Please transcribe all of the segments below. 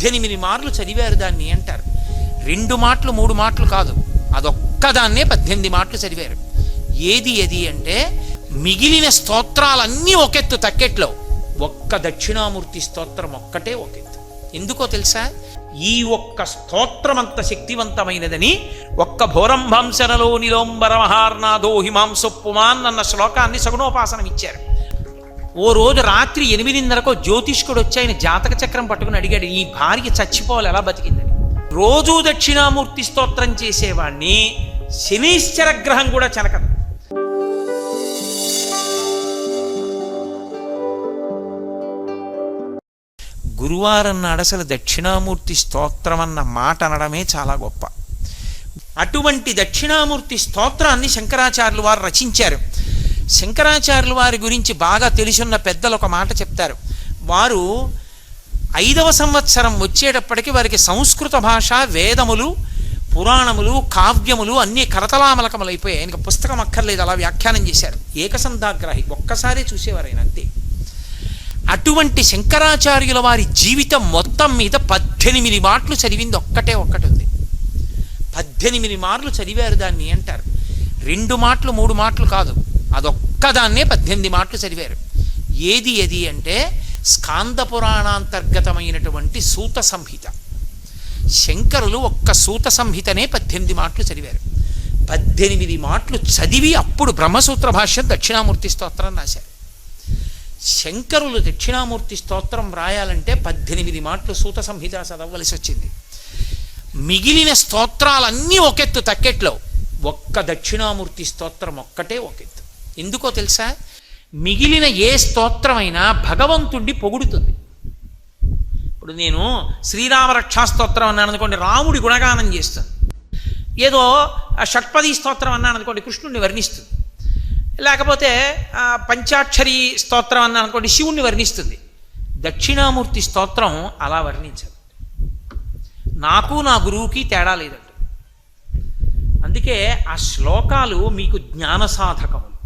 పద్దెనిమిది మార్లు చదివారు దాన్ని అంటారు. రెండు మాటలు మూడు మాటలు కాదు. అదొక్కదాన్నే పద్దెనిమిది మాటలు చదివారు. ఏది ఏది అంటే మిగిలిన స్తోత్రాలన్నీ ఒకెత్తు తక్కెట్లో. ఒక్క దక్షిణామూర్తి స్తోత్రం ఒక్కటే ఒకెత్తు. ఎందుకో తెలుసా? ఈ ఒక్క స్తోత్రం అంత శక్తివంతమైనదని ఒక్క భోరంభంశనలో నిలోంబర మహార్నాదో హిమాంసొప్పుమాన్ అన్న శ్లోకాన్ని సగుణోపాసనం ఇచ్చారు ఓ రోజు రాత్రి ఎనిమిదిన్నరకు జ్యోతిష్కుడు వచ్చి ఆయన జాతక చక్రం పట్టుకుని అడిగాడు ఈ భార్య చచ్చిపోవాలి ఎలా బతికిందని? రోజూ దక్షిణామూర్తి స్తోత్రం చేసేవాణ్ణి శనీశ్చర గ్రహం కూడా చెనకదు గురువారం నాడు అసలు దక్షిణామూర్తి స్తోత్రం అన్న మాట అనడమే చాలా గొప్ప. అటువంటి దక్షిణామూర్తి స్తోత్రాన్ని శంకరాచార్యులు వారు రచించారు. శంకరాచార్యుల వారి గురించి బాగా తెలిసున్న పెద్దలు ఒక మాట చెప్తారు. వారు ఐదవ సంవత్సరం వచ్చేటప్పటికి వారికి సంస్కృత భాష వేదములు పురాణములు కావ్యములు అన్నీ కరతలామలకములు అయిపోయాయి ఆయనకు పుస్తకం అక్కర్లేదు అలా వ్యాఖ్యానం చేశారు. ఏకసంధాగ్రాహి ఒక్కసారే చూసేవారు ఆయన అంతే. అటువంటి శంకరాచార్యుల వారి జీవితం మొత్తం మీద పద్దెనిమిది మాటలు చదివింది ఒక్కటే ఒక్కటి ఉంది. పద్దెనిమిది మార్లు చదివారు దాన్ని అంటారు. రెండు మాటలు మూడు మాటలు కాదు. అదొక్కదాన్నే పద్దెనిమిది మాటలు చదివారు. ఏది ఏది అంటే స్కాంద పురాణాంతర్గతమైనటువంటి సూత సంహిత. శంకరులు ఒక్క సూత సంహితనే పద్దెనిమిది మాటలు చదివారు. పద్దెనిమిది మాటలు చదివి అప్పుడు బ్రహ్మసూత్ర భాష్యం దక్షిణామూర్తి స్తోత్రం రాశారు. శంకరులు దక్షిణామూర్తి స్తోత్రం రాయాలంటే పద్దెనిమిది మాటలు సూత సంహిత చదవలసి వచ్చింది. మిగిలిన స్తోత్రాలన్నీ ఒకెత్తు తక్కెట్లో. ఒక్క దక్షిణామూర్తి స్తోత్రం ఒక్కటే ఒకెత్తు. ఎందుకో తెలుసా? మిగిలిన ఏ స్తోత్రమైనా భగవంతుణ్ణి పొగుడుతుంది. ఇప్పుడు నేను శ్రీరామ రక్షా స్తోత్రం అన్నాను అనుకోండి రాముడి గుణగానం చేస్తాను. ఏదో షట్పది స్తోత్రం అన్నాను అనుకోండి కృష్ణుడిని వర్ణిస్తుంది. లేకపోతే పంచాక్షరి స్తోత్రం అన్నాను అనుకోండి శివుణ్ణి వర్ణిస్తుంది. దక్షిణామూర్తి స్తోత్రం అలా వర్ణించదు. నాకు నా గురువుకి తేడా లేదంట. అందుకే ఆ శ్లోకాలు మీకు జ్ఞాన సాధకములు.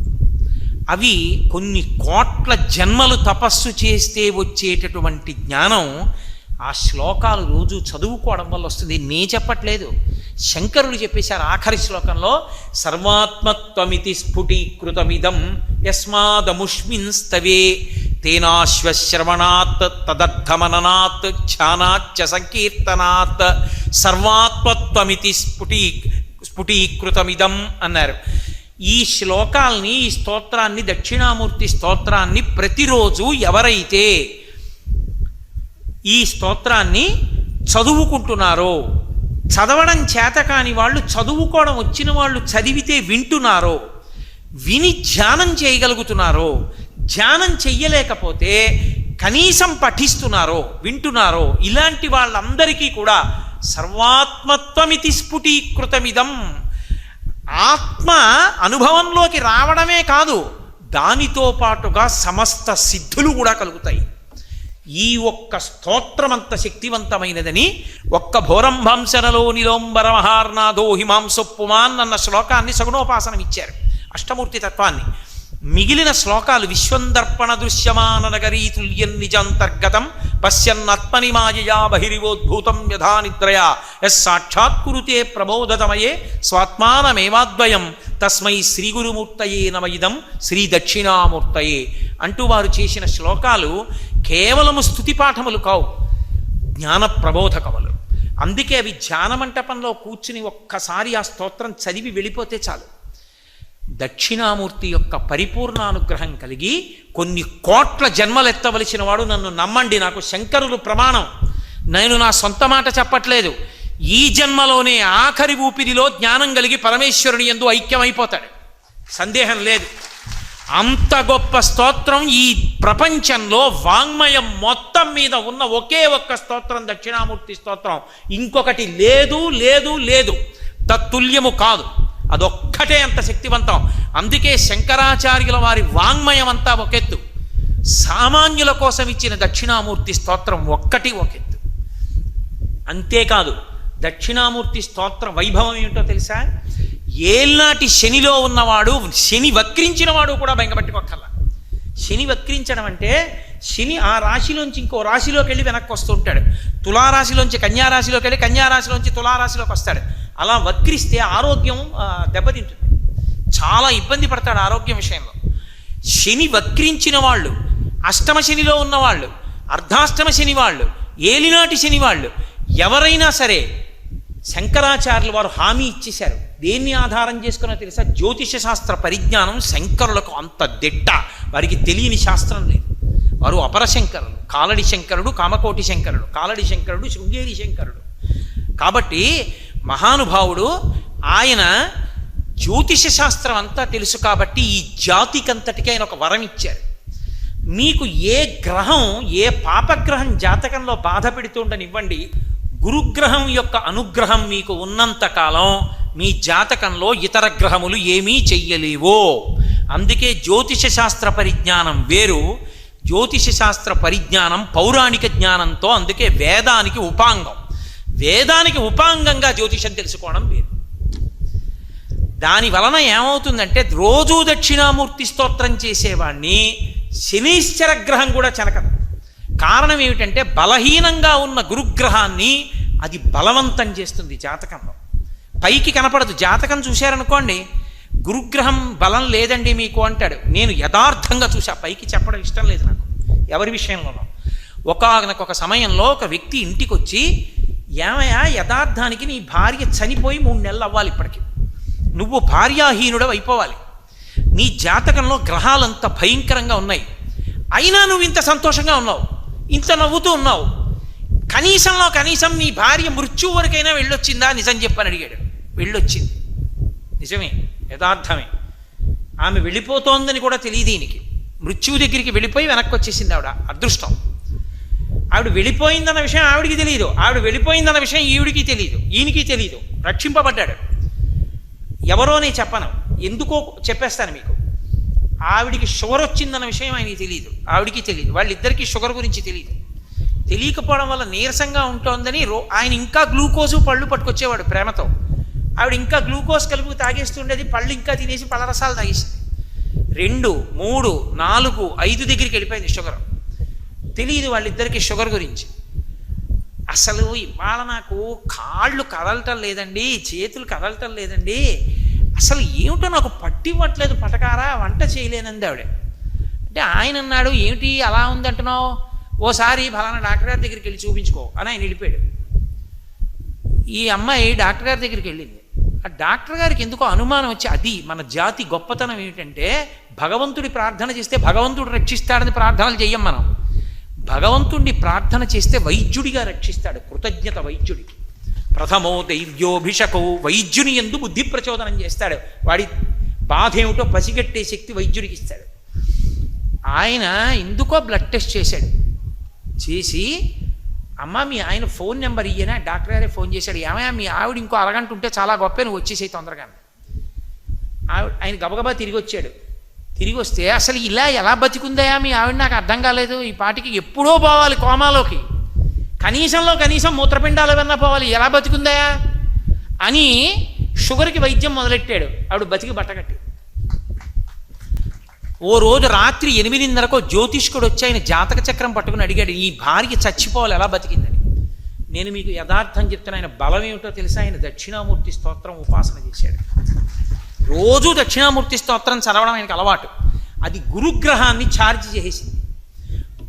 అవి కొన్ని కోట్ల జన్మలు తపస్సు చేస్తే వచ్చేటటువంటి జ్ఞానం ఆ శ్లోకాలు రోజు చదువుకోవడం వల్ల వస్తుంది. నే చెప్పట్లేదు. శంకరుడు చెప్పేశారు ఆఖరి శ్లోకంలో సర్వాత్మత్వమితి స్ఫుటీకృతమిదం యస్మాదముష్మిన్ స్తవే తేనాశ్వశ్రవణాత్ తదర్థమననాత్ ధ్యానాచ్చ సంకీర్తనాత్ సర్వాత్మత్వమితి స్ఫుటీ స్ఫుటీకృతమిదం అన్నారు. ఈ శ్లోకాల్ని ఈ స్తోత్రాన్ని దక్షిణామూర్తి స్తోత్రాన్ని ప్రతిరోజు ఎవరైతే ఈ స్తోత్రాన్ని చదువుకుంటున్నారో చదవడం చేత కాని వాళ్ళు చదువుకోవడం వచ్చిన వాళ్ళు చదివితే వింటున్నారో విని ధ్యానం చేయగలుగుతున్నారో ధ్యానం చెయ్యలేకపోతే కనీసం పఠిస్తున్నారో వింటున్నారో ఇలాంటి వాళ్ళందరికీ కూడా సర్వాత్మత్వమితి స్ఫుటీకృతమిదం. ఆత్మ అనుభవంలోకి రావడమే కాదు దానితో పాటుగా సమస్త సిద్ధులు కూడా కలుగుతాయి. ఈ ఒక్క స్తోత్రం అంత శక్తివంతమైనదని ఒక్క భోరంభంశనలో నిలోంబర మహార్నాదో హిమాంసొప్పుమాన్ అన్న శ్లోకాన్ని సగుణోపాసనం ఇచ్చారు అష్టమూర్తి తత్వాన్ని. మిగిలిన శ్లోకాలు విశ్వందర్పణ దృశ్యమాన నగరీ తుల్యం నిజాంతర్గతం పశ్యన్నత్మని మాయయా బహిరివోద్భూతం యథా నిద్రయా. యస్ సాక్షాత్కురుతే ప్రబోధతమయే స్వాత్మానమేవాద్వయం. తస్మై శ్రీగురుమూర్తయే నమయిదం శ్రీ దక్షిణామూర్తయే అంటూ వారు చేసిన శ్లోకాలు కేవలము స్థుతి పాఠములు కావు జ్ఞాన ప్రబోధకములు. అందుకే అవి ధ్యాన మంటపంలో కూర్చుని ఒక్కసారి ఆ స్తోత్రం చదివి వెళ్ళిపోతే చాలు. దక్షిణామూర్తి యొక్క పరిపూర్ణానుగ్రహం కలిగి కొన్ని కోట్ల జన్మలెత్తవలసిన వాడు నన్ను నమ్మండి. నాకు శంకరులు ప్రమాణం. నేను నా సొంత మాట చెప్పట్లేదు. ఈ జన్మలోనే ఆఖరి ఊపిరిలో జ్ఞానం కలిగి పరమేశ్వరుని ఎందు ఐక్యమైపోతాడు. సందేహం లేదు. అంత గొప్ప స్తోత్రం ఈ ప్రపంచంలో వాంగ్మయం మొత్తం మీద ఉన్న ఒకే ఒక్క స్తోత్రం దక్షిణామూర్తి స్తోత్రం. ఇంకొకటి లేదు లేదు లేదు. తత్తుల్యము కాదు. అదొక్కటే అంత శక్తివంతం. అందుకే శంకరాచార్యుల వారి వాంగ్మయం అంతా ఒకెత్తు. సామాన్యుల కోసం ఇచ్చిన దక్షిణామూర్తి స్తోత్రం ఒక్కటి ఒకెత్తు. అంతేకాదు దక్షిణామూర్తి స్తోత్ర వైభవం ఏమిటో తెలుసా? ఏల్నాటి శనిలో ఉన్నవాడు శని వక్రించిన వాడు కూడా బెంగపెట్టుకోక్కర్లా శని వక్రించడం అంటే శని ఆ రాశిలోంచి ఇంకో రాశిలోకి వెళ్ళి వెనక్కి వస్తూ ఉంటాడు. తులారాశిలోంచి కన్యారాశిలోకి వెళ్ళి కన్యారాశిలోంచి తులారాశిలోకి వస్తాడు. అలా వక్రిస్తే ఆరోగ్యం దెబ్బతింటుంది. చాలా ఇబ్బంది పడతాడు ఆరోగ్యం విషయంలో. శని వక్రించిన వాళ్ళు అష్టమ శనిలో ఉన్నవాళ్ళు అర్ధాష్టమ శని వాళ్ళు ఏలినాటి శని వాళ్ళు ఎవరైనా సరే శంకరాచార్యులు వారు హామీ ఇచ్చేశారు. దేన్ని ఆధారం చేసుకున్నా తెలుసా? జ్యోతిష శాస్త్ర పరిజ్ఞానం శంకరులకు అంత దిట్ట. వారికి తెలియని శాస్త్రం లేదు. వారు అపర శంకరులు కాలడి శంకరుడు కామకోటి శంకరుడు. కాలడి శంకరుడు శృంగేరి శంకరుడు. కాబట్టి మహానుభావుడు ఆయన జ్యోతిష శాస్త్రం అంతా తెలుసు కాబట్టి ఈ జాతికంతటికి ఆయన ఒక వరం ఇచ్చారు. మీకు ఏ గ్రహం ఏ పాపగ్రహం జాతకంలో బాధ పెడుతుండనివ్వండి గురుగ్రహం యొక్క అనుగ్రహం మీకు ఉన్నంతకాలం మీ జాతకంలో ఇతర గ్రహములు ఏమీ చెయ్యలేవో. అందుకే జ్యోతిష శాస్త్ర పరిజ్ఞానం వేరు. జ్యోతిష శాస్త్ర పరిజ్ఞానం పౌరాణిక జ్ఞానంతో అందుకే వేదానికి ఉపాంగం. వేదానికి ఉపాంగంగా జ్యోతిషం తెలుసుకోవడం వేరు. దాని వలన ఏమవుతుందంటే రోజూ దక్షిణామూర్తి స్తోత్రం చేసేవాడిని శనీశ్వర గ్రహం కూడా చెనకదు. కారణం ఏమిటంటే బలహీనంగా ఉన్న గురుగ్రహాన్ని అది బలవంతం చేస్తుంది జాతకంలో. పైకి కనపడదు. జాతకం చూశారనుకోండి గురుగ్రహం బలం లేదండి మీకు అంటాడు. నేను యథార్థంగా చూసా పైకి చెప్పడం ఇష్టం లేదు నాకు. ఎవరి విషయంలోనో. ఒకనొక సమయంలో ఒక వ్యక్తి ఇంటికి వచ్చి ఏమయ్యా యథార్థానికి నీ భార్య చనిపోయి మూడు నెలలు అవ్వాలి ఇప్పటికి. నువ్వు భార్యాహీనుడు అయిపోవాలి. నీ జాతకంలో గ్రహాలంత భయంకరంగా ఉన్నాయి. అయినా నువ్వు ఇంత సంతోషంగా ఉన్నావు. ఇంత నవ్వుతూ ఉన్నావు. కనీసంలో కనీసం నీ భార్య మృత్యు వరకైనా వెళ్ళొచ్చిందా? నిజం చెప్పని అడిగాడు. వెళ్ళొచ్చింది. నిజమే యథార్థమే. ఆమె వెళ్ళిపోతోందని కూడా తెలియదు ఈయనకి. మృత్యువు దగ్గరికి వెళ్ళిపోయి వెనక్కి వచ్చేసింది ఆవిడ అదృష్టం. ఆవిడ వెళ్ళిపోయిందన్న విషయం ఆవిడికి తెలియదు ఆవిడ వెళ్ళిపోయిందన్న విషయం ఈవిడికి తెలియదు ఈయనకి తెలియదు రక్షింపబడ్డాడు. ఎవరో నేను చెప్పను ఎందుకో చెప్పేస్తాను మీకు. ఆవిడికి షుగర్ వచ్చిందన్న విషయం ఆయనకి తెలియదు ఆవిడికి తెలియదు వాళ్ళిద్దరికీ షుగర్ గురించి తెలియదు తెలియకపోవడం వల్ల నీరసంగా ఉంటోందని రో ఆయన ఇంకా గ్లూకోజు పళ్ళు పట్టుకొచ్చేవాడు ప్రేమతో. ఆవిడ ఇంకా గ్లూకోజ్ కలుపు తాగేస్తుండేది పళ్ళు ఇంకా తినేసి పళ్ళ రసాలు తాగేసింది. రెండు మూడు నాలుగు ఐదు దగ్గరికి వెళ్ళిపోయింది షుగర్. తెలియదు వాళ్ళిద్దరికి షుగర్ గురించి. అసలు ఇవాళ నాకు కాళ్ళు కదలటం లేదండి చేతులు కదలటం లేదండి. అసలు ఏమిటో నాకు పట్టివ్వట్లేదు పటకారా వంట చేయలేనంది ఆవిడ. అంటే ఆయన అన్నాడు ఏమిటి అలా ఉందంటున్నావు? ఓసారి ఫలానా డాక్టర్ గారి దగ్గరికి వెళ్ళి చూపించుకో. అని ఆయన వెళ్ళిపోయాడు. ఈ అమ్మాయి డాక్టర్ గారి దగ్గరికి వెళ్ళింది. ఆ డాక్టర్ గారికి ఎందుకో అనుమానం వచ్చి అది మన జాతి గొప్పతనం ఏమిటంటే భగవంతుడి ప్రార్థన చేస్తే భగవంతుడు రక్షిస్తాడని ప్రార్థనలు చెయ్యం మనం. భగవంతుడిని ప్రార్థన చేస్తే వైద్యుడిగా రక్షిస్తాడు కృతజ్ఞత వైద్యుడికి. ప్రథమో దైవ్యోభిషకో వైద్యుని ఎందు బుద్ధి ప్రచోదనం చేస్తాడు. వాడి బాధ ఏమిటో పసిగట్టే శక్తి వైద్యుడికి ఇస్తాడు. ఆయన ఎందుకో బ్లడ్ టెస్ట్ చేశాడు. చేసి అమ్మ మీ ఆయన ఫోన్ నెంబర్ ఇయ్యనా? డాక్టర్ గారే ఫోన్ చేశాడు. ఏమయ్యా మీ ఆవిడ ఇంకో అరగంట ఉంటే చాలా గొప్ప నువ్వు వచ్చేసేయి తొందరగా ఆవిడ ఆయన గబగబా తిరిగి వచ్చాడు. తిరిగి వస్తే అసలు ఇలా ఎలా బతికుందయా మీ ఆవిడ? నాకు అర్థం కాలేదు. ఈ పాటికి ఎప్పుడో పోవాలి కోమాలోకి. కనీసంలో కనీసం మూత్రపిండాలు ఏమన్నా పోవాలి. ఎలా బతికుందయా అని షుగర్కి వైద్యం మొదలెట్టాడు. ఆవిడ బతికి బట్టగట్టి ఓ రోజు రాత్రి ఎనిమిదిన్నరకు జ్యోతిష్కుడు వచ్చి ఆయన జాతక చక్రం పట్టుకుని అడిగాడు ఈ భార్య చచ్చిపోవాలి ఎలా బతికిందని? నేను మీకు యథార్థం చెప్తున్న ఆయన బలం ఏమిటో తెలుసా? ఆయన దక్షిణామూర్తి స్తోత్రం ఉపాసన చేశాడు. రోజు దక్షిణామూర్తి స్తోత్రం చదవడం ఆయనకు అలవాటు. అది గురుగ్రహాన్ని ఛార్జ్ చేసేసింది.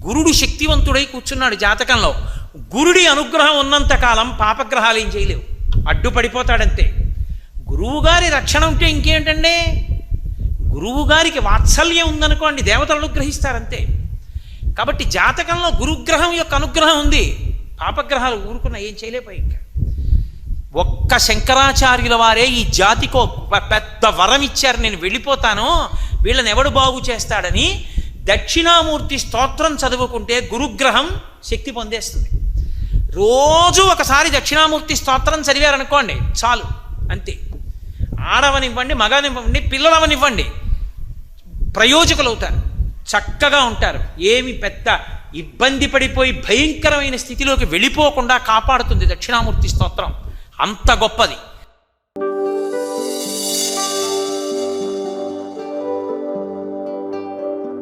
గురుడు శక్తివంతుడై కూర్చున్నాడు జాతకంలో. గురుడి అనుగ్రహం ఉన్నంత కాలం పాపగ్రహాలు ఏం చేయలేవు. అడ్డుపడిపోతాడంతే. గురువుగారి రక్షణ ఉంటే ఇంకేంటండి గురువు గారికి వాత్సల్యం ఉందనుకోండి దేవతలు అనుగ్రహిస్తారంతే. కాబట్టి జాతకంలో గురుగ్రహం యొక్క అనుగ్రహం ఉంది. పాపగ్రహాలు ఊరుకున్న ఏం చేయలేపోయి ఇంకా. ఒక్క శంకరాచార్యుల వారే ఈ జాతికో పెద్ద వరం ఇచ్చారు నేను వెళ్ళిపోతాను వీళ్ళని ఎవడు బాగు చేస్తాడని దక్షిణామూర్తి స్తోత్రం చదువుకుంటే గురుగ్రహం శక్తి పొందేస్తుంది. రోజు ఒకసారి దక్షిణామూర్తి స్తోత్రం చదివారనుకోండి చాలు అంతే. ఆడవనివ్వండి మగనివ్వండి పిల్లలవనివ్వండి ప్రయోజకులు అవుతారు చక్కగా ఉంటారు. ఏమి పెద్ద ఇబ్బంది పడిపోయి భయంకరమైన స్థితిలోకి వెళ్ళిపోకుండా కాపాడుతుంది దక్షిణామూర్తి స్తోత్రం. అంత గొప్పది.